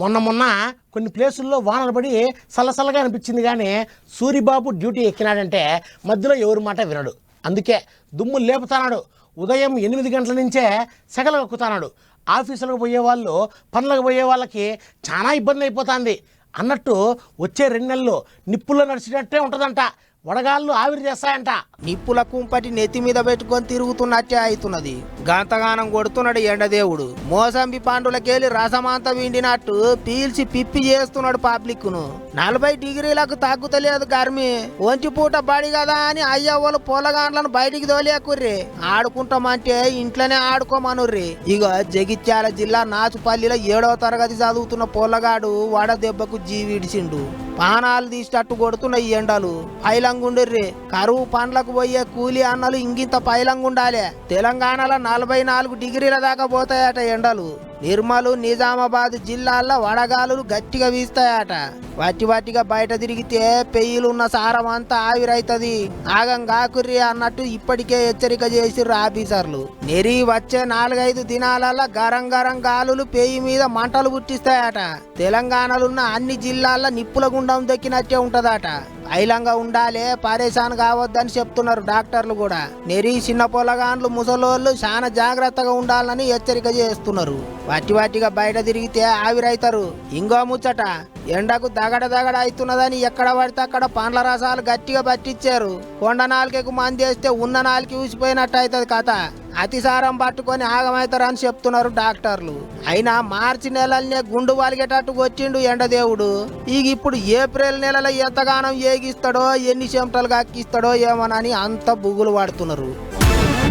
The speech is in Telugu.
మొన్న మొన్న కొన్ని ప్లేసుల్లో వానలు పడి సలసలగా అనిపించింది కానీ సూరిబాబు డ్యూటీ ఎక్కినాడంటే మధ్యలో ఎవరి మాట వినడు. అందుకే దుమ్ము లేపుతానాడు. ఉదయం ఎనిమిది గంటల నుంచే సెగలు ఎక్కుతానాడు ఆఫీసులకు పోయే వాళ్ళు పనులకు పోయే వాళ్ళకి చాలా ఇబ్బంది అయిపోతుంది. అన్నట్టు వచ్చే రెండు నెలలు నిప్పుల్లో నడిచినట్టే ఉంటుందంట. వడగాళ్ళు ఆవిరి చేస్తాయంట. నిప్పుల కుంపటి నెత్తి మీద పెట్టుకొని తిరుగుతున్నట్టే అవుతున్నది. గంతగానం కొడుతున్నాడు ఎండదేవుడు. మోసంబి పండులకెళ్ళి రసమంతా విండినట్టు పీల్చి పిప్పి చేస్తున్నాడు పబ్లిక్ను నలభై డిగ్రీలకు తగ్గుతలేదు గర్మి. ఒంటి పూట బడి కదా అని అయ్యవ్వలు పొలగాండ్లను బయటికి తోలేకుర్రి. ఆడుకుంటామంటే ఇంట్లోనే ఆడుకోమనుర్రి. ఇక జగిత్యాల జిల్లా నాచుపల్లిలో ఏడవ తరగతి చదువుతున్న పొల్లగాడు వడ దెబ్బకు జీవిడిచిండు. పానాలు తీసేటట్టు కొడుతున్న ఈ ఎండలు. పైలంగుండ్రి కరువు పండ్లకు పోయే కూలి అన్నలు ఇంగింత ఉండాలి తెలంగాణలో నలభై నాలుగు డిగ్రీల దాకా పోతాయట ఎండలు. నిర్మలు నిజామాబాద్ జిల్లాల్లో వడగాలులు గట్టిగా వీస్తాయట. వట్టి వట్టిగా బయట తిరిగితే పెయ్యిలున్న సారం అంతా ఆవిరైతుంది. ఆగం కాకుర్రి అన్నట్టు ఇప్పటికే హెచ్చరిక చేసిర్రు ఆఫీసర్లు. నెరి వచ్చే నాలుగైదు దినాలలో గరం గరం గాలులు పెయ్యి మీద మంటలు పుట్టిస్తాయట. తెలంగాణలున్న అన్ని జిల్లాల్లో నిప్పుల గుండం దక్కినట్టే ఉంటదట. ఐలంగా ఉండాలే పరేషాన్ కావద్దని చెప్తున్నారు డాక్టర్లు కూడా. నెరి చిన్న పొలగాండ్లు ముసలోళ్ళు చాలా జాగ్రత్తగా ఉండాలని హెచ్చరిక చేస్తున్నారు. వట్టి వట్టిగా బయట తిరిగితే ఆవిరైతారు. ఇంకో ముచ్చట ఎండకు దగడ దగడ అవుతున్నదని ఎక్కడ పడితే అక్కడ పండ్ల రసాలు గట్టిగా పట్టించారు కొండ నాలుకకు మంది వేస్తే ఉన్న నాలుకి ఊసిపోయినట్టు అవుతుంది కథ. అతిసారం పట్టుకొని ఆగమవుతారని చెప్తున్నారు డాక్టర్లు. అయినా మార్చి నెలలనే గుండు వాలిగేటట్టు వచ్చిండు ఎండదేవుడు ఇక ఇప్పుడు ఏప్రిల్ నెలలో ఎంతగానం ఏగిస్తాడో ఎన్ని చెమటలు కక్కిస్తాడో ఏమోనని అంత బుగులు పడుతున్నారు.